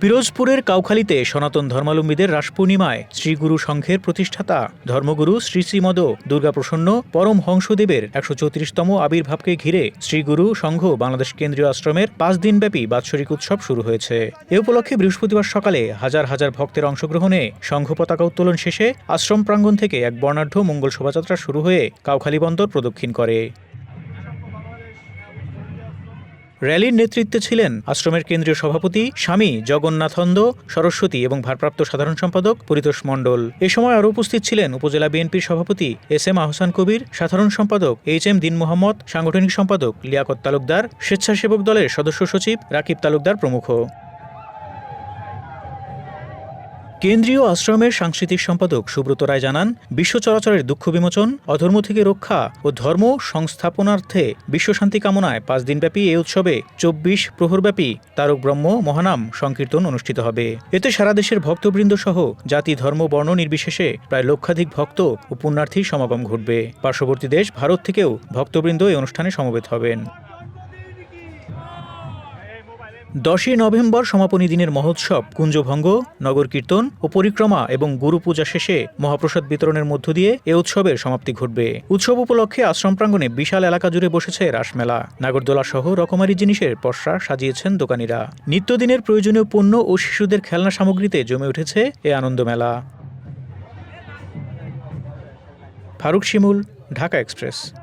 পিরোজপুরের কাউখালীতে সনাতন ধর্মাবলম্বীদের রাস পূর্ণিমায় শ্রীগুরু সংঘের প্রতিষ্ঠাতা, ধর্মগুরু শ্রী শ্রীমদ দুর্গাপ্রসন্ন পরম হংসদেবের একশো চৌত্রিশতম আবির্ভাবকে ঘিরে শ্রীগুরু সংঘ বাংলাদেশ কেন্দ্রীয় আশ্রমের পাঁচ দিনব্যাপী বাৎসরিক উৎসব শুরু হয়েছে। এ উপলক্ষে বৃহস্পতিবার সকালে হাজার হাজার ভক্তের অংশগ্রহণে সংঘ পতাকা উত্তোলন শেষে আশ্রম প্রাঙ্গণ থেকে এক বর্ণাঢ্য মঙ্গল শোভাযাত্রা শুরু হয়ে কাউখালী বন্দর প্রদক্ষিণ করে। র্যালির নেতৃত্বে ছিলেন আশ্রমের কেন্দ্রীয় সভাপতি স্বামী জগন্নাথন্দ সরস্বতী এবং ভারপ্রাপ্ত সাধারণ সম্পাদক পরিতোষ মণ্ডল। এ সময় আরও উপস্থিত ছিলেন উপজেলা বিএনপির সভাপতি এস এম আহসান কবির, সাধারণ সম্পাদক এইচ এম দিন মোহাম্মদ, সাংগঠনিক সম্পাদক লিয়াকত তালুকদার, স্বেচ্ছাসেবক দলের সদস্য সচিব রাকিব তালুকদার প্রমুখ। কেন্দ্রীয় আশ্রমের সাংস্কৃতিক সম্পাদক সুব্রত রায় জানান, বিশ্ব চরাচরের দুঃখ বিমোচন, অধর্ম থেকে রক্ষা ও ধর্ম সংস্থাপনার্থে বিশ্বশান্তি কামনায় পাঁচ দিনব্যাপী এই উৎসবে চব্বিশ প্রহরব্যাপী তারক ব্রহ্ম মহানাম সংকীর্তন অনুষ্ঠিত হবে। এতে সারা দেশের ভক্তবৃন্দ সহ জাতি, ধর্ম, বর্ণ নির্বিশেষে প্রায় লক্ষাধিক ভক্ত ও পুণ্যার্থীর সমাগম ঘটবে। পার্শ্ববর্তী দেশ ভারত থেকেও ভক্তবৃন্দ এই অনুষ্ঠানে সমবেত হবেন। দশই নভেম্বর সমাপনী দিনের মহোৎসব কুঞ্জভঙ্গ, নগর কীর্তন ও পরিক্রমা এবং গুরু পূজা শেষে মহাপ্রসাদ বিতরণের মধ্য দিয়ে এ উৎসবের সমাপ্তি ঘটবে। উৎসব উপলক্ষে আশ্রম প্রাঙ্গণে বিশাল এলাকা জুড়ে বসেছে রাসমেলা নাগরদোলা সহ রকমারি জিনিসের পসরা সাজিয়েছেন দোকানিরা। নিত্যদিনের প্রয়োজনীয় পণ্য ও শিশুদের খেলনা সামগ্রীতে জমে উঠেছে এ আনন্দমেলা ফারুক শিমুল, ঢাকা এক্সপ্রেস।